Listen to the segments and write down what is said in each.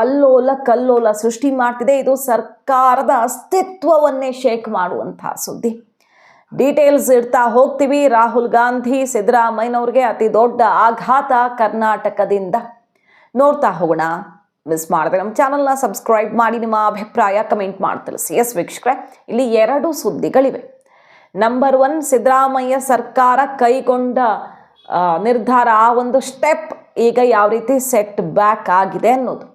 ಅಲ್ಲೋಲ ಕಲ್ಲೋಲ ಸೃಷ್ಟಿ ಮಾಡ್ತಿದೆ. ಇದು ಸರ್ಕಾರದ ಅಸ್ತಿತ್ವವನ್ನೇ ಶೇಕ್ ಮಾಡುವಂತಹ ಸುದ್ದಿ. ಡೀಟೇಲ್ಸ್ ಇಡ್ತಾ ಹೋಗ್ತೀವಿ. ರಾಹುಲ್ ಗಾಂಧಿ, ಸಿದ್ದರಾಮಯ್ಯನವ್ರಿಗೆ ಅತಿ ದೊಡ್ಡ ಆಘಾತ ಕರ್ನಾಟಕದಿಂದ. ನೋಡ್ತಾ ಹೋಗೋಣ. ಮಿಸ್ ಮಾಡಿದ್ರೆ ನಮ್ಮ ಚಾನಲ್ನ ಸಬ್ಸ್ಕ್ರೈಬ್ ಮಾಡಿ, ನಿಮ್ಮ ಅಭಿಪ್ರಾಯ ಕಮೆಂಟ್ ಮಾಡಿ ತಿಳಿಸಿ. ಎಸ್ ವೀಕ್ಷಕರೇ, ಇಲ್ಲಿ ಎರಡು ಸುದ್ದಿಗಳಿವೆ. ನಂಬರ್ ಒನ್, ಸಿದ್ದರಾಮಯ್ಯ ಸರ್ಕಾರ ಕೈಗೊಂಡ ನಿರ್ಧಾರ ಆ ಒಂದು ಸ್ಟೆಪ್ ಈಗ ಯಾವ ರೀತಿ ಸೆಟ್ ಬ್ಯಾಕ್ ಆಗಿದೆ ಅನ್ನೋದು.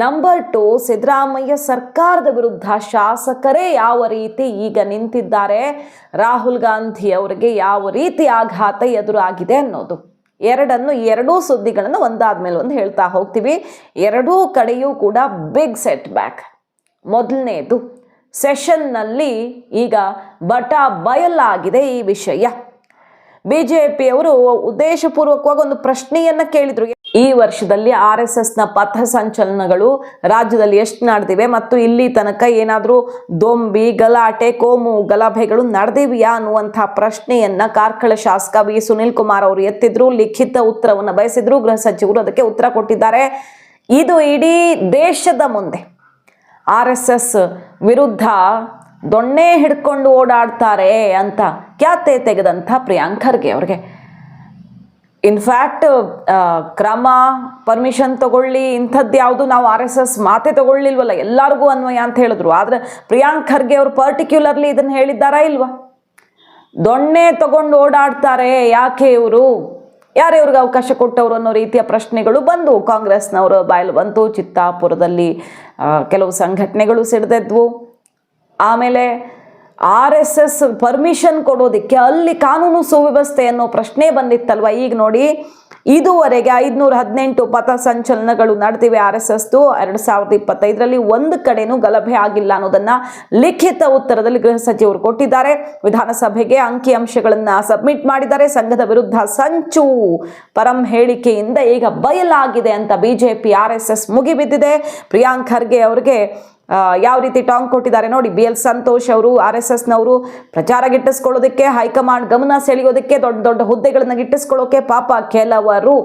ನಂಬರ್ ಟು ಸಿದ್ದರಾಮಯ್ಯ ಸರ್ಕಾರದ ವಿರುದ್ಧ ಶಾಸಕರೇ ಯಾವ ರೀತಿ ಈಗ ನಿಂತಿದ್ದಾರೆ? ರಾಹುಲ್ ಗಾಂಧಿ ಅವರಿಗೆ ಯಾವ ರೀತಿ ಆಘಾತ ಎದುರಾಗಿದೆ ಅನ್ನೋದು. ಎರಡನ್ನು, ಎರಡೂ ಸುದ್ದಿಗಳನ್ನು ಒಂದಾದ ಮೇಲೆ ಒಂದು ಹೇಳ್ತಾ ಹೋಗ್ತೀವಿ. ಎರಡೂ ಕಡೆಯೂ ಕೂಡ ಬಿಗ್ ಸೆಟ್ ಬ್ಯಾಕ್ ಮೊದಲನೇದು ಸೆಷನ್ನಲ್ಲಿ ಈಗ ಬಟ ಬಯಲಾಗಿದೆ ಈ ವಿಷಯ. ಬಿಜೆಪಿಯವರು ಉದ್ದೇಶಪೂರ್ವಕವಾಗಿ ಒಂದು ಪ್ರಶ್ನೆಯನ್ನ ಕೇಳಿದ್ರು. ಈ ವರ್ಷದಲ್ಲಿ ಆರ್ ಎಸ್ ಪಥ ಸಂಚಲನಗಳು ರಾಜ್ಯದಲ್ಲಿ ಎಷ್ಟು ನಡೆದಿವೆ ಮತ್ತು ಇಲ್ಲಿ ತನಕ ಏನಾದರೂ ದೊಂಬಿ, ಗಲಾಟೆ, ಕೋಮು, ಗಲಭೆಗಳು ನಡೆದಿವೆಯಾ ಅನ್ನುವಂಥ ಪ್ರಶ್ನೆಯನ್ನ ಕಾರ್ಕಳ ಶಾಸಕ ವಿ. ಸುನಿಲ್ ಕುಮಾರ್ ಅವರು ಎತ್ತಿದ್ರು, ಲಿಖಿತ ಉತ್ತರವನ್ನು ಬಯಸಿದ್ರು, ಗೃಹ ಸಚಿವರು ಅದಕ್ಕೆ ಉತ್ತರ ಕೊಟ್ಟಿದ್ದಾರೆ. ಇದು ಇಡೀ ದೇಶದ ಮುಂದೆ. ಆರ್ ಎಸ್ ಎಸ್ ವಿರುದ್ಧ ದೊಣ್ಣೆ ಹಿಡ್ಕೊಂಡು ಓಡಾಡ್ತಾರೆ ಅಂತ ಖ್ಯಾತೆ ತೆಗೆದಂಥ ಪ್ರಿಯಾಂಕ್ ಖರ್ಗೆ ಅವ್ರಿಗೆ. ಇನ್ಫ್ಯಾಕ್ಟ್ ಕ್ರಮ ಪರ್ಮಿಷನ್ ತಗೊಳ್ಳಿ, ಇಂಥದ್ದು ಯಾವುದು ನಾವು ಆರ್ ಎಸ್ ಎಸ್ ಮಾತೆ ತಗೊಳ್ಳಿಲ್ವಲ್ಲ, ಎಲ್ಲರಿಗೂ ಅನ್ವಯ ಅಂತ ಹೇಳಿದ್ರು. ಆದರೆ ಪ್ರಿಯಾಂಕ್ ಖರ್ಗೆ ಅವರು ಪರ್ಟಿಕ್ಯುಲರ್ಲಿ ಇದನ್ನು ಹೇಳಿದ್ದಾರಾ ಇಲ್ವಾ? ದೊಣ್ಣೆ ತಗೊಂಡು ಓಡಾಡ್ತಾರೆ, ಯಾಕೆ ಇವರು? ಯಾರು ಇವ್ರಿಗೆ ಅವಕಾಶ ಕೊಟ್ಟವರು ಅನ್ನೋ ರೀತಿಯ ಪ್ರಶ್ನೆಗಳು ಬಂದು ಕಾಂಗ್ರೆಸ್ನವರು ಬಾಯಲ್ಲಿ ಬಂತು, ಚಿತ್ತಾಪುರದಲ್ಲಿ ಕೆಲವು ಸಂಘಟನೆಗಳು ಸಿಡಿದೆದ್ವು. ಆಮೇಲೆ ಆರ್ ಎಸ್ ಎಸ್ ಪರ್ಮಿಷನ್ ಕೊಡೋದಕ್ಕೆ ಅಲ್ಲಿ ಕಾನೂನು ಸುವ್ಯವಸ್ಥೆ ಅನ್ನೋ ಪ್ರಶ್ನೆ ಬಂದಿತ್ತಲ್ವ? ಈಗ ನೋಡಿ, ಇದುವರೆಗೆ ಐದುನೂರ ಹದಿನೆಂಟು ಪಥ ಸಂಚಲನಗಳು ನಡೆದಿವೆ ಆರ್ ಎಸ್ ಎಸ್ದು. ಎರಡು ಸಾವಿರದ ಇಪ್ಪತ್ತೈದರಲ್ಲಿ ಒಂದು ಕಡೆನೂ ಗಲಭೆ ಆಗಿಲ್ಲ ಅನ್ನೋದನ್ನು ಲಿಖಿತ ಉತ್ತರದಲ್ಲಿ ಗೃಹ ಸಚಿವರು ಕೊಟ್ಟಿದ್ದಾರೆ. ವಿಧಾನಸಭೆಗೆ ಅಂಕಿಅಂಶಗಳನ್ನ ಸಬ್ಮಿಟ್ ಮಾಡಿದ್ದಾರೆ. ಸಂಘದ ವಿರುದ್ಧ ಸಂಚು ಪರಂ ಹೇಳಿಕೆಯಿಂದ ಈಗ ಬಯಲಾಗಿದೆ ಅಂತ ಬಿಜೆಪಿ ಆರ್ ಎಸ್ ಎಸ್ ಮುಗಿಬಿದ್ದಿದೆ. ಪ್ರಿಯಾಂಕ್ ಖರ್ಗೆ ಅವರಿಗೆ ಯಾವ ರೀತಿ ಟಾಂಗ್ ಕೊಟ್ಟಿದ್ದಾರೆ ನೋಡಿ, ಬಿ ಎಲ್ ಸಂತೋಷ್ ಅವರು, ಆರ್ ಎಸ್ ಎಸ್ನವರು ಪ್ರಚಾರ ಗಿಟ್ಟಿಸ್ಕೊಳ್ಳೋದಕ್ಕೆ ಹೈಕಮಾಂಡ್ ಗಮನ ಸೆಳೆಯೋದಕ್ಕೆ, ದೊಡ್ಡ ದೊಡ್ಡ ಹುದ್ದೆಗಳನ್ನ ಗಿಟ್ಟಿಸ್ಕೊಳ್ಳೋಕೆ ಪಾಪ ಕೆಲವರು.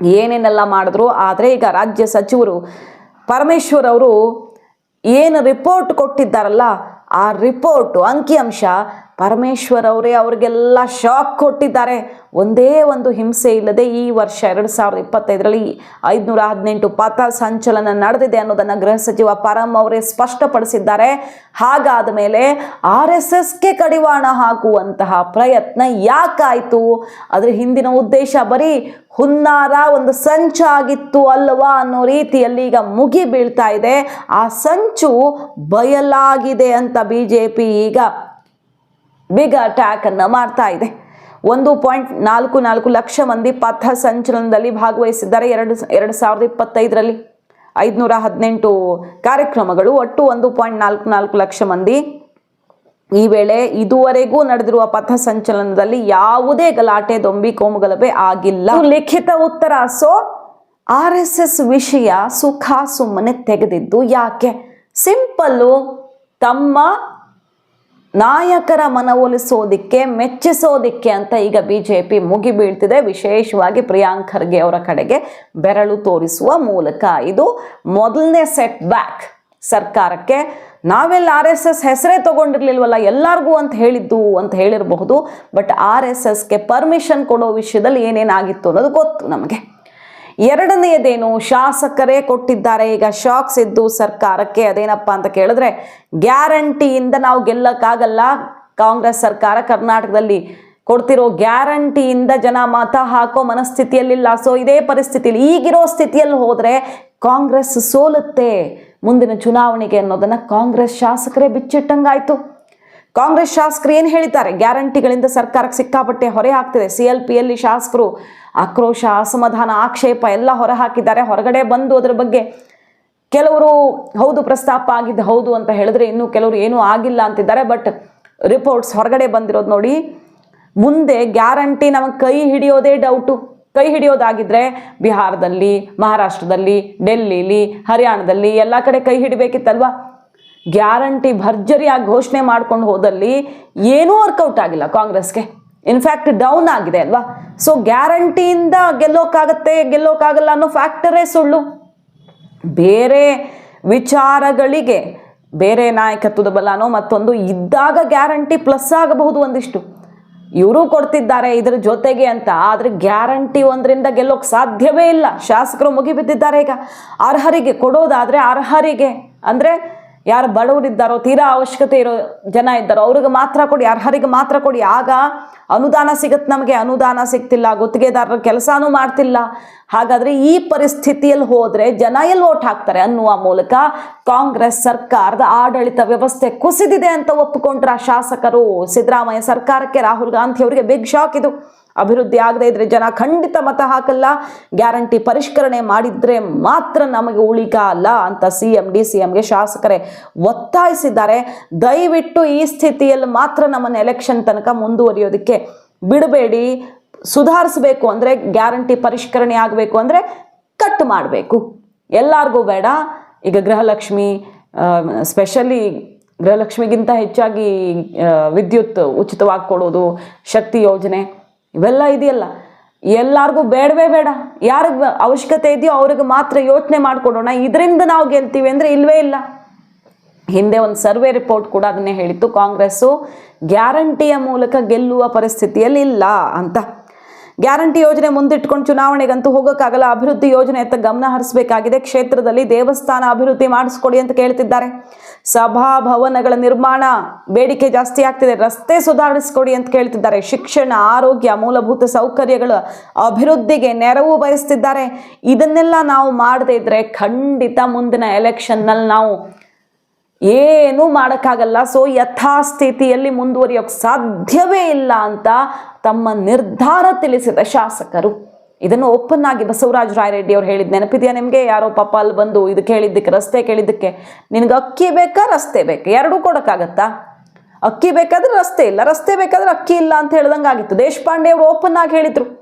ಏನೇನೆಲ್ಲ ಮಾಡಿದ್ರು, ಆದರೆ ಈಗ ರಾಜ್ಯ ಸಚಿವರು ಪರಮೇಶ್ವರ್ ಅವರು ಏನು ರಿಪೋರ್ಟ್ ಕೊಟ್ಟಿದ್ದಾರಲ್ಲ, ಆ ರಿಪೋರ್ಟು ಅಂಕಿಅಂಶ ಪರಮೇಶ್ವರ್ ಅವರೇ ಅವ್ರಿಗೆಲ್ಲ ಶಾಕ್ ಕೊಟ್ಟಿದ್ದಾರೆ. ಒಂದೇ ಒಂದು ಹಿಂಸೆ ಇಲ್ಲದೆ ಈ ವರ್ಷ ಎರಡು ಸಾವಿರದ ಇಪ್ಪತ್ತೈದರಲ್ಲಿ ಐದುನೂರ ಹದಿನೆಂಟು ಪಥ ಸಂಚಲನ ನಡೆದಿದೆ ಅನ್ನೋದನ್ನು ಗೃಹ ಸಚಿವ ಪರಮ್ ಅವರೇ ಸ್ಪಷ್ಟಪಡಿಸಿದ್ದಾರೆ. ಹಾಗಾದ ಮೇಲೆ ಆರ್ ಎಸ್ ಎಸ್ಗೆ ಕಡಿವಾಣ ಹಾಕುವಂತಹ ಪ್ರಯತ್ನ ಯಾಕಾಯಿತು? ಅದರ ಹಿಂದಿನ ಉದ್ದೇಶ ಬರೀ ಹುನ್ನಾರ ಒಂದು ಸಂಚಾಗಿತ್ತು ಅಲ್ಲವಾ ಅನ್ನೋ ರೀತಿಯಲ್ಲಿ ಈಗ ಮುಗಿ ಬೀಳ್ತಾ ಇದೆ. ಆ ಸಂಚು ಬಯಲಾಗಿದೆ ಅಂತ ಬಿ ಈಗ ಬಿಗ್ ಅಟ್ಯಾಕ್ ಅನ್ನು ಮಾಡ್ತಾ ಇದೆ. ಒಂದು ಪಾಯಿಂಟ್ ನಾಲ್ಕು ನಾಲ್ಕು ಲಕ್ಷ ಮಂದಿ ಪಥ ಸಂಚಲನದಲ್ಲಿ ಭಾಗವಹಿಸಿದ್ದಾರೆ ಎರಡು ಎರಡು ಸಾವಿರದ ಇಪ್ಪತ್ತೈದರಲ್ಲಿ. ಐದುನೂರ ಹದಿನೆಂಟು ಕಾರ್ಯಕ್ರಮಗಳು, ಒಟ್ಟು ಒಂದು ಪಾಯಿಂಟ್ ನಾಲ್ಕು ನಾಲ್ಕು ಲಕ್ಷ ಮಂದಿ. ಈ ವೇಳೆ ಇದುವರೆಗೂ ನಡೆದಿರುವ ಪಥ ಸಂಚಲನದಲ್ಲಿ ಯಾವುದೇ ಗಲಾಟೆ, ದೊಂಬಿ, ಕೋಮುಗಲಭೆ ಆಗಿಲ್ಲ. ಲಿಖಿತ ಉತ್ತರ, ಸೊ, ಆರ್ ಎಸ್ ಎಸ್ ವಿಷಯ ಸುಖ ಸುಮ್ಮನೆ ತೆಗೆದಿದ್ದು ಯಾಕೆ? ಸಿಂಪಲ್ಲು ತಮ್ಮ ನಾಯಕರ ಮನವೊಲಿಸೋದಿಕ್ಕೆ ಮೆಚ್ಚಿಸೋದಿಕ್ಕೆ ಅಂತ ಈಗ ಬಿ ಜೆ ಪಿ ಮುಗಿ ಬೀಳ್ತಿದೆ. ವಿಶೇಷವಾಗಿ ಪ್ರಿಯಾಂಕ್ ಖರ್ಗೆ ಅವರ ಕಡೆಗೆ ಬೆರಳು ತೋರಿಸುವ ಮೂಲಕ ಇದು ಮೊದಲನೇ ಸೆಟ್ ಬ್ಯಾಕ್ ಸರ್ಕಾರಕ್ಕೆ ನಾವೆಲ್ಲ ಆರ್ ಎಸ್ ಎಸ್ ಹೆಸರೇ ತಗೊಂಡಿರ್ಲಿಲ್ವಲ್ಲ, ಎಲ್ಲರಿಗೂ ಅಂತ ಹೇಳಿದ್ದು ಅಂತ ಹೇಳಿರಬಹುದು. ಬಟ್ ಆರ್ ಎಸ್ ಎಸ್ಗೆ ಪರ್ಮಿಷನ್ ಕೊಡೋ ವಿಷಯದಲ್ಲಿ ಏನೇನಾಗಿತ್ತು ಅನ್ನೋದು ಗೊತ್ತು ನಮಗೆ. ಎರಡನೆಯದೇನು ಶಾಸಕರೇ ಕೊಟ್ಟಿದ್ದಾರೆ? ಈಗ ಶಾಕ್ಸ್ ಇದ್ದು ಸರ್ಕಾರಕ್ಕೆ ಅದೇನಪ್ಪ ಅಂತ ಕೇಳಿದ್ರೆ ಗ್ಯಾರಂಟಿಯಿಂದ ನಾವು ಗೆಲ್ಲಕ್ಕಾಗಲ್ಲ. ಕಾಂಗ್ರೆಸ್ ಸರ್ಕಾರ ಕರ್ನಾಟಕದಲ್ಲಿ ಕೊಡ್ತಿರೋ ಗ್ಯಾರಂಟಿಯಿಂದ ಜನ ಮತ ಹಾಕೋ ಮನಸ್ಥಿತಿಯಲ್ಲಿಲ್ಲ. ಸೊ ಇದೇ ಪರಿಸ್ಥಿತಿಯಲ್ಲಿ ಈಗಿರೋ ಸ್ಥಿತಿಯಲ್ಲಿ ಹೋದರೆ ಕಾಂಗ್ರೆಸ್ ಸೋಲುತ್ತೆ. ಮುಂದಿನ ಚುನಾವಣೆಗೆ ಅನ್ನೋದನ್ನ ಕಾಂಗ್ರೆಸ್ ಶಾಸಕರೇ ಬಿಚ್ಚಿಟ್ಟಂಗಾಯ್ತು. ಕಾಂಗ್ರೆಸ್ ಶಾಸಕರು ಏನು ಹೇಳಿದ್ದಾರೆ? ಗ್ಯಾರಂಟಿಗಳಿಂದ ಸರ್ಕಾರಕ್ಕೆ ಸಿಕ್ಕಾಪಟ್ಟೆ ಹೊರೆ ಆಗ್ತಿದೆ. ಸಿ ಎಲ್ ಪಿಯಲ್ಲಿ ಶಾಸಕರು ಆಕ್ರೋಶ, ಅಸಮಾಧಾನ, ಆಕ್ಷೇಪ ಎಲ್ಲ ಹೊರಹಾಕಿದ್ದಾರೆ. ಹೊರಗಡೆ ಬಂದು ಅದರ ಬಗ್ಗೆ ಕೆಲವರು ಹೌದು ಪ್ರಸ್ತಾಪ ಆಗಿದ್ದು ಹೌದು ಅಂತ ಹೇಳಿದ್ರೆ ಇನ್ನು ಕೆಲವರು ಏನೂ ಆಗಿಲ್ಲ ಅಂತಿದ್ದಾರೆ. ಬಟ್ ರಿಪೋರ್ಟ್ಸ್ ಹೊರಗಡೆ ಬಂದಿರೋದು ನೋಡಿ, ಮುಂದೆ ಗ್ಯಾರಂಟಿ ನಮಗೆ ಕೈ ಹಿಡಿಯೋದೇ ಡೌಟು ಕೈ ಹಿಡಿಯೋದಾಗಿದ್ರೆ ಬಿಹಾರದಲ್ಲಿ, ಮಹಾರಾಷ್ಟ್ರದಲ್ಲಿ, ಡೆಲ್ಲಿಲಿ, ಹರಿಯಾಣದಲ್ಲಿ ಎಲ್ಲ ಕಡೆ ಕೈ ಹಿಡಿಬೇಕಿತ್ತಲ್ವಾ? ಗ್ಯಾರಂಟಿ ಭರ್ಜರಿಯಾಗಿ ಘೋಷಣೆ ಮಾಡ್ಕೊಂಡು ಹೋದಲ್ಲಿ ಏನೂ ವರ್ಕೌಟ್ ಆಗಿಲ್ಲ ಕಾಂಗ್ರೆಸ್ಗೆ. ಇನ್ಫ್ಯಾಕ್ಟ್ ಡೌನ್ ಆಗಿದೆ ಅಲ್ವಾ? ಸೊ ಗ್ಯಾರಂಟಿಯಿಂದ ಗೆಲ್ಲೋಕ್ಕಾಗತ್ತೆ ಗೆಲ್ಲೋಕ್ಕಾಗಲ್ಲ ಅನ್ನೋ ಫ್ಯಾಕ್ಟರೇ ಸುಳ್ಳು. ಬೇರೆ ವಿಚಾರಗಳಿಗೆ, ಬೇರೆ ನಾಯಕತ್ವದ ಬಲನೋ ಮತ್ತೊಂದು ಇದ್ದಾಗ ಗ್ಯಾರಂಟಿ ಪ್ಲಸ್ ಆಗಬಹುದು ಒಂದಿಷ್ಟು. ಇವರು ಕೊಡ್ತಿದ್ದಾರೆ ಇದರ ಜೊತೆಗೆ ಅಂತ, ಆದರೆ ಗ್ಯಾರಂಟಿ ಒಂದರಿಂದ ಗೆಲ್ಲೋಕೆ ಸಾಧ್ಯವೇ ಇಲ್ಲ. ಶಾಸಕರು ಮುಗಿಬಿದ್ದಿದ್ದಾರೆ ಈಗ. ಅರ್ಹರಿಗೆ, ಕೊಡೋದಾದರೆ ಅರ್ಹರಿಗೆ. ಅಂದರೆ ಯಾರು ಬಡವರಿದ್ದಾರೋ, ತೀರಾ ಅವಶ್ಯಕತೆ ಇರೋ ಜನ ಇದ್ದಾರೋ, ಅವ್ರಿಗೆ ಮಾತ್ರ ಕೊಡಿ, ಅರ್ಹರಿಗೆ ಮಾತ್ರ ಕೊಡಿ. ಆಗ ಅನುದಾನ ಸಿಗತ್ತೆ ನಮಗೆ, ಅನುದಾನ ಸಿಗ್ತಿಲ್ಲ, ಗುತ್ತಿಗೆದಾರರ ಕೆಲಸನೂ ಮಾಡ್ತಿಲ್ಲ. ಹಾಗಾದರೆ ಈ ಪರಿಸ್ಥಿತಿಯಲ್ಲಿ ಹೋದರೆ ಜನ ಎಲ್ಲಿ ಓಟ್ ಹಾಕ್ತಾರೆ ಅನ್ನುವ ಮೂಲಕ ಕಾಂಗ್ರೆಸ್ ಸರ್ಕಾರದ ಆಡಳಿತ ವ್ಯವಸ್ಥೆ ಕುಸಿದಿದೆ ಅಂತ ಒಪ್ಪಿಕೊಂಡ್ರ ಶಾಸಕರು ಸಿದ್ದರಾಮಯ್ಯ ಸರ್ಕಾರಕ್ಕೆ ರಾಹುಲ್ ಗಾಂಧಿ ಅವರಿಗೆ ಬಿಗ್ ಶಾಕ್ ಇದು. ಅಭಿವೃದ್ಧಿ ಆಗದೆ ಇದ್ರೆ ಜನ ಖಂಡಿತ ಮತ ಹಾಕಲ್ಲ, ಗ್ಯಾರಂಟಿ ಪರಿಷ್ಕರಣೆ ಮಾಡಿದ್ರೆ ಮಾತ್ರ ನಮಗೆ ಉಳಿಕ ಅಲ್ಲ ಅಂತ ಸಿ ಎಂ ಡಿ ಸಿ ಎಂಗೆ ಶಾಸಕರೇ ಒತ್ತಾಯಿಸಿದ್ದಾರೆ. ದಯವಿಟ್ಟು ಈ ಸ್ಥಿತಿಯಲ್ಲಿ ಮಾತ್ರ ನಮ್ಮನ್ನು ಎಲೆಕ್ಷನ್ ತನಕ ಮುಂದುವರಿಯೋದಕ್ಕೆ ಬಿಡಬೇಡಿ. ಸುಧಾರಿಸಬೇಕು ಅಂದರೆ ಗ್ಯಾರಂಟಿ ಪರಿಷ್ಕರಣೆ ಆಗಬೇಕು ಅಂದರೆ ಕಟ್ ಮಾಡಬೇಕು. ಎಲ್ಲರಿಗೂ ಬೇಡ. ಈಗ ಗೃಹಲಕ್ಷ್ಮಿ ಸ್ಪೆಷಲಿ ಗೃಹಲಕ್ಷ್ಮಿಗಿಂತ ಹೆಚ್ಚಾಗಿ ವಿದ್ಯುತ್ ಉಚಿತವಾಗಿ ಕೊಡೋದು ಶಕ್ತಿ ಯೋಜನೆ. ಇವೆಲ್ಲ ಇದೆಯಲ್ಲ. ಎಲ್ಲಾರ್ಗೂ ಬೇಡವೇ ಬೇಡ. ಯಾರಿಗೆ ಅವಶ್ಯಕತೆ ಇದೆಯೋ ಅವ್ರಿಗೆ ಮಾತ್ರ ಯೋಚನೆ ಮಾಡಿಕೊಡೋಣ. ಇದರಿಂದ ನಾವು ಗೆಲ್ತೀವಿ ಅಂದರೆ ಇಲ್ವೇ ಇಲ್ಲ. ಹಿಂದೆ ಒಂದು ಸರ್ವೆ ರಿಪೋರ್ಟ್ ಕೂಡ ಅದನ್ನೇ ಹೇಳಿತ್ತು. ಕಾಂಗ್ರೆಸ್ಸು ಗ್ಯಾರಂಟಿಯ ಮೂಲಕ ಗೆಲ್ಲುವ ಪರಿಸ್ಥಿತಿಯಲ್ಲಿ ಇಲ್ಲ ಅಂತ. ಗ್ಯಾರಂಟಿ ಯೋಜನೆ ಮುಂದಿಟ್ಕೊಂಡು ಚುನಾವಣೆಗಂತೂ ಹೋಗೋಕ್ಕಾಗಲ್ಲ. ಅಭಿವೃದ್ಧಿ ಯೋಜನೆ ಅಂತ ಗಮನ ಹರಿಸಬೇಕಾಗಿದೆ. ಕ್ಷೇತ್ರದಲ್ಲಿ ದೇವಸ್ಥಾನ ಅಭಿವೃದ್ಧಿ ಮಾಡಿಸ್ಕೊಡಿ ಅಂತ ಕೇಳ್ತಿದ್ದಾರೆ. ಸಭಾಭವನಗಳ ನಿರ್ಮಾಣ ಬೇಡಿಕೆ ಜಾಸ್ತಿ ಆಗ್ತಿದೆ. ರಸ್ತೆ ಸುಧಾರಿಸ್ಕೊಡಿ ಅಂತ ಕೇಳ್ತಿದ್ದಾರೆ. ಶಿಕ್ಷಣ, ಆರೋಗ್ಯ, ಮೂಲಭೂತ ಸೌಕರ್ಯಗಳ ಅಭಿವೃದ್ಧಿಗೆ ನೆರವು ಬಯಸ್ತಿದ್ದಾರೆ. ಇದನ್ನೆಲ್ಲ ನಾವು ಮಾಡದೇ ಇದ್ರೆ ಖಂಡಿತ ಮುಂದಿನ ಎಲೆಕ್ಷನ್ನಲ್ಲಿ ನಾವು ಏನೂ ಮಾಡೋಕ್ಕಾಗಲ್ಲ. ಸೊ ಯಥಾಸ್ಥಿತಿಯಲ್ಲಿ ಮುಂದುವರಿಯೋಕ್ಕೆ ಸಾಧ್ಯವೇ ಇಲ್ಲ ಅಂತ ತಮ್ಮ ನಿರ್ಧಾರ ತಿಳಿಸಿದ ಶಾಸಕರು. ಇದನ್ನು ಓಪನ್ ಆಗಿ ಬಸವರಾಜ ರಾಯರೆಡ್ಡಿ ಅವ್ರು ಹೇಳಿದ್ ನೆನಪಿದೆಯಾ ನಿಮಗೆ? ಯಾರೋ ಪಾಪ ಅಲ್ಲಿ ಬಂದು ಇದು ಕೇಳಿದ್ದಕ್ಕೆ, ರಸ್ತೆ ಕೇಳಿದ್ದಕ್ಕೆ. ನಿನಗೆ ಅಕ್ಕಿ ಬೇಕಾ, ರಸ್ತೆ ಬೇಕಾ? ಎರಡೂ ಕೊಡೋಕ್ಕಾಗತ್ತಾ? ಅಕ್ಕಿ ಬೇಕಾದ್ರೆ ರಸ್ತೆ ಇಲ್ಲ, ರಸ್ತೆ ಬೇಕಾದ್ರೆ ಅಕ್ಕಿ ಇಲ್ಲ ಅಂತ ಹೇಳ್ದಂಗೆ ಆಗಿತ್ತು ದೇಶಪಾಂಡೆ ಅವರು ಓಪನ್ ಆಗಿ ಹೇಳಿದ್ರು.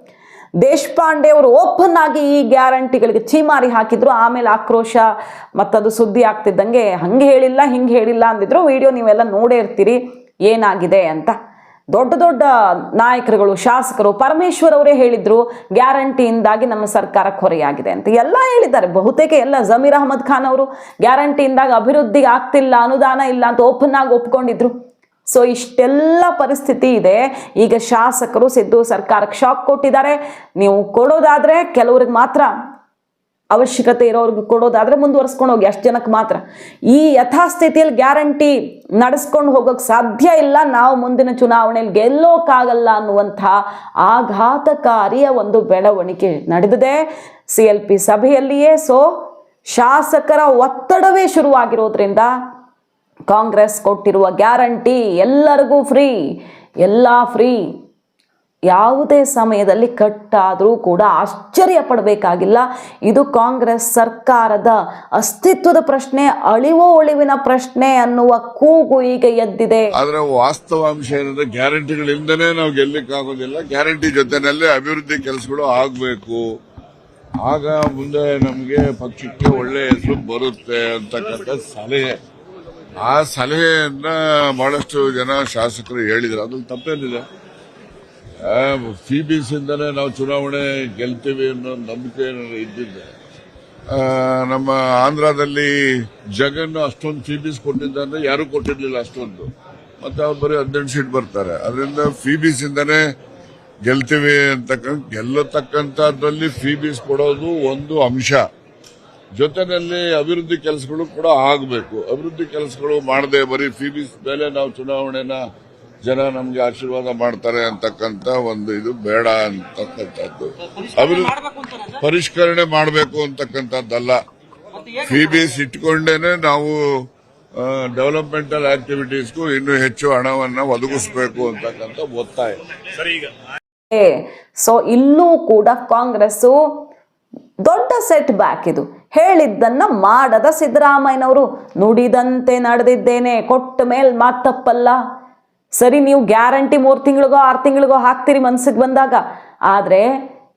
ದೇಶಪಾಂಡೆ ಅವರು ಓಪನ್ ಆಗಿ ಈ ಗ್ಯಾರಂಟಿಗಳಿಗೆ ಚೀಮಾರಿ ಹಾಕಿದ್ರು, ಆಮೇಲೆ ಆಕ್ರೋಶ ಮತ್ತದು ಸುದ್ದಿ ಆಗ್ತಿದ್ದಂಗೆ ಹಂಗೆ ಹೇಳಿಲ್ಲ, ಹಿಂಗೆ ಹೇಳಿಲ್ಲ ಅಂದಿದ್ರು. ವಿಡಿಯೋ ನೀವೆಲ್ಲ ನೋಡೇ ಇರ್ತೀರಿ, ಏನಾಗಿದೆ ಅಂತ. ದೊಡ್ಡ ದೊಡ್ಡ ನಾಯಕರುಗಳು, ಶಾಸಕರು, ಪರಮೇಶ್ವರ್ ಅವರೇ ಹೇಳಿದ್ರು, ಗ್ಯಾರಂಟಿಯಿಂದಾಗಿ ನಮ್ಮ ಸರ್ಕಾರ ಕೊರೆಯಾಗಿದೆ ಅಂತ. ಎಲ್ಲ ಹೇಳಿದ್ದಾರೆ. ಬಹುತೇಕ ಎಲ್ಲ ಜಮೀರ್ ಅಹಮದ್ ಖಾನ್ ಅವರು ಗ್ಯಾರಂಟಿಯಿಂದಾಗಿ ಅಭಿವೃದ್ಧಿ ಆಗ್ತಿಲ್ಲ, ಅನುದಾನ ಇಲ್ಲ ಅಂತ ಓಪನ್ ಆಗಿ ಒಪ್ಕೊಂಡಿದ್ರು. ಸೊ ಇಷ್ಟೆಲ್ಲ ಪರಿಸ್ಥಿತಿ ಇದೆ. ಈಗ ಶಾಸಕರು ಸಿದ್ದು ಸರ್ಕಾರಕ್ಕೆ ಶಾಕ್ ಕೊಟ್ಟಿದ್ದಾರೆ. ನೀವು ಕೊಡೋದಾದ್ರೆ ಕೆಲವ್ರಿಗೆ ಮಾತ್ರ ಅವಶ್ಯಕತೆ ಇರೋರ್ಗೆ ಕೊಡೋದಾದ್ರೆ ಮುಂದುವರ್ಸ್ಕೊಂಡು ಹೋಗಿ, ಅಷ್ಟು ಜನಕ್ಕೆ ಮಾತ್ರ. ಈ ಯಥಾಸ್ಥಿತಿಯಲ್ಲಿ ಗ್ಯಾರಂಟಿ ನಡೆಸ್ಕೊಂಡು ಹೋಗೋಕೆ ಸಾಧ್ಯ ಇಲ್ಲ. ನಾವು ಮುಂದಿನ ಚುನಾವಣೆಯಲ್ಲಿ ಗೆಲ್ಲೋಕ್ಕಾಗಲ್ಲ ಅನ್ನುವಂಥ ಆಘಾತಕಾರಿಯ ಒಂದು ಬೆಳವಣಿಗೆ ನಡೆದಿದೆ. ಸಿ ಎಲ್ ಪಿ ಸಭೆಯಲ್ಲಿಯೇ. ಸೊ ಶಾಸಕರ ಒತ್ತಡವೇ ಶುರುವಾಗಿರೋದ್ರಿಂದ ಕಾಂಗ್ರೆಸ್ ಕೊಟ್ಟಿರುವ ಗ್ಯಾರಂಟಿ ಎಲ್ಲರಿಗೂ ಫ್ರೀ, ಎಲ್ಲ ಫ್ರೀ. ಯಾವುದೇ ಸಮಯದಲ್ಲಿ ಕಟ್ಟಾದರೂ ಕೂಡ ಆಶ್ಚರ್ಯ ಪಡಬೇಕಾಗಿಲ್ಲ. ಇದು ಕಾಂಗ್ರೆಸ್ ಸರ್ಕಾರದ ಅಸ್ತಿತ್ವದ ಪ್ರಶ್ನೆ, ಅಳಿವು ಉಳಿವಿನ ಪ್ರಶ್ನೆ ಅನ್ನುವ ಕೂಗು ಈಗ ಎದ್ದಿದೆ. ಆದರೆ ವಾಸ್ತವಾಂಶ ಏನಂದ್ರೆ ಗ್ಯಾರಂಟಿಗಳಿಂದನೇ ನಾವು ಗೆಲ್ಲಕ್ಕೆ ಆಗೋದಿಲ್ಲ. ಗ್ಯಾರಂಟಿ ಜೊತೆನಲ್ಲೇ ಅಭಿವೃದ್ಧಿ ಕೆಲಸಗಳು ಆಗಬೇಕು. ಆಗ ಮುಂದೆ ನಮಗೆ ಪಕ್ಷಕ್ಕೆ ಒಳ್ಳೆ ಹೆಸರು ಬರುತ್ತೆ ಅಂತಕ್ಕಂಥ ಸಲಹೆ. ಆ ಸಲಹೆಯನ್ನ ಬಹಳಷ್ಟು ಜನ ಶಾಸಕರು ಹೇಳಿದ್ರು. ಅದ್ರಲ್ಲಿ ತಪ್ಪೇನಿದೆ ಸಿಬಿಎಸ್ ಇಂದನೇ ನಾವು ಚುನಾವಣೆ ಗೆಲ್ತೀವಿ ಅನ್ನೋ ನಂಬಿಕೆ ಇದ್ದಿದ್ದೆ ನಮ್ಮ ಆಂಧ್ರದಲ್ಲಿ ಜಗನ್ ಅಷ್ಟೊಂದು ಸಿಬಿಸಿ ಕೊಟ್ಟಿದ್ದ ಅಂದ್ರೆ ಯಾರು ಕೊಟ್ಟಿರ್ಲಿಲ್ಲ ಅಷ್ಟೊಂದು. ಮತ್ತೆ ಅವ್ರು ಬರೀ ಹದಿನೆಂಟು ಸೀಟ್ ಬರ್ತಾರೆ. ಅದರಿಂದ ಫೀಬೀಸ್ ಇಂದಾನೆ ಗೆಲ್ತೀವಿ ಅಂತಕ್ಕಂಥ ಗೆಲ್ಲತಕ್ಕಂಥದ್ರಲ್ಲಿ ಫೀಬೀಸ್ ಕೊಡೋದು ಒಂದು ಅಂಶ. ಜೊತೆನಲ್ಲಿ ಅಭಿವೃದ್ಧಿ ಕೆಲಸಗಳು ಕೂಡ ಆಗಬೇಕು. ಅಭಿವೃದ್ಧಿ ಕೆಲಸಗಳು ಮಾಡದೆ ಬರೀ ಫೀಬಿಸ್ ಮೇಲೆ ನಾವು ಚುನಾವಣೆನ ಜನ ನಮ್ಗೆ ಆಶೀರ್ವಾದ ಮಾಡ್ತಾರೆ ಅಂತಕ್ಕಂಥ ಒಂದು ಇದು ಬೇಡ ಅಂತಕ್ಕಂಥದ್ದು. ಅಭಿವೃದ್ಧಿ ಪರಿಷ್ಕರಣೆ ಮಾಡಬೇಕು ಅಂತಕ್ಕಂಥದ್ದಲ್ಲ. ಫೀಬಿಸ್ ಇಟ್ಕೊಂಡೇನೆ ನಾವು ಡೆವಲಪ್ಮೆಂಟಲ್ ಆಕ್ಟಿವಿಟೀಸ್ಗೂ ಇನ್ನೂ ಹೆಚ್ಚು ಹಣವನ್ನು ಒದಗಿಸಬೇಕು ಅಂತಕ್ಕಂಥ ಒತ್ತಾಯ. ಸೊ ಇಲ್ಲೂ ಕೂಡ ಕಾಂಗ್ರೆಸ್ಸು ದೊಡ್ಡ ಸೆಟ್ ಬ್ಯಾಕ್ ಇದು. ಹೇಳಿದ್ದನ್ನ ಮಾಡದ ಸಿದ್ದರಾಮಯ್ಯನವರು, ನುಡಿದಂತೆ ನಡೆದಿದ್ದೇನೆ, ಕೊಟ್ಟ ಮೇಲೆ ಮಾತಪ್ಪಲ್ಲ ಸರಿ, ನೀವು ಗ್ಯಾರಂಟಿ ಮೂರು ತಿಂಗಳಿಗೋ, ಆರು ತಿಂಗಳಿಗೋ ಹಾಕ್ತೀರಿ ಮನ್ಸಿಗೆ ಬಂದಾಗ. ಆದರೆ,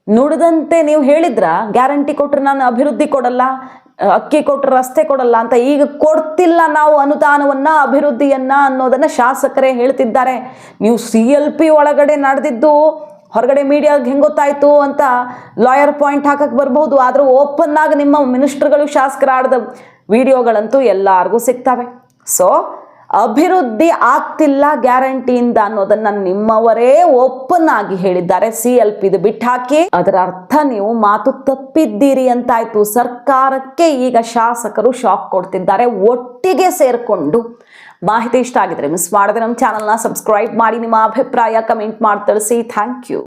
ನುಡಿದಂತೆ ನೀವು ಹೇಳಿದ್ರ, ಗ್ಯಾರಂಟಿ ಕೊಟ್ಟರೆ ನಾನು ಅಭಿವೃದ್ಧಿ ಕೊಡಲ್ಲ, ಅಕ್ಕಿ ಕೊಟ್ಟರೆ ರಸ್ತೆ ಕೊಡಲ್ಲ ಅಂತ ಈಗ ಕೊಡ್ತಿಲ್ಲ ನಾವು ಅನುದಾನವನ್ನ, ಅಭಿವೃದ್ಧಿಯನ್ನ ಅನ್ನೋದನ್ನ ಶಾಸಕರೇ ಹೇಳ್ತಿದ್ದಾರೆ. ನೀವು ಸಿ ಎಲ್ ಪಿ ಒಳಗಡೆ ನಡೆದಿದ್ದು ಹೊರಗಡೆ ಮೀಡಿಯಾಗೆ ಹೆಂಗೆ ಗೊತ್ತಾಯ್ತು ಅಂತ ಲಾಯರ್ ಪಾಯಿಂಟ್ ಹಾಕಕ್ಕೆ ಬರ್ಬೋದು ಆದರೂ ಓಪನ್ ಆಗಿ ನಿಮ್ಮ ಮಿನಿಸ್ಟ್ರುಗಳು ಶಾಸಕರ ಆಡ್ದ ವಿಡಿಯೋಗಳಂತೂ ಎಲ್ಲಾರ್ಗೂ ಸಿಗ್ತವೆ. ಸೊ ಅಭಿವೃದ್ಧಿ ಆಗ್ತಿಲ್ಲ ಗ್ಯಾರಂಟಿಯಿಂದ ಅನ್ನೋದನ್ನ ನಿಮ್ಮವರೇ ಓಪನ್ ಆಗಿ ಹೇಳಿದ್ದಾರೆ. ಸಿ ಎಲ್ ಪಿದು ಬಿಟ್ಟು ಹಾಕಿ. ಅದರ ಅರ್ಥ ನೀವು ಮಾತು ತಪ್ಪಿದ್ದೀರಿ ಅಂತಾಯ್ತು. ಸರ್ಕಾರಕ್ಕೆ ಈಗ ಶಾಸಕರು ಶಾಕ್ ಕೊಡ್ತಿದ್ದಾರೆ. ಒಟ್ಟಿಗೆ ಸೇರ್ಕೊಂಡು ಮಾಹಿತಿ ಇಷ್ಟ ಆಗಿದ್ರೆ ಮಿಸ್ ಮಾಡದೆ ನಮ್ಮ ಚಾನಲ್ನ ಸಬ್ಸ್ಕ್ರೈಬ್ ಮಾಡಿ. ನಿಮ್ಮ ಅಭಿಪ್ರಾಯ ಕಮೆಂಟ್ ಮಾಡಿ ತಿಳಿಸಿ. Thank you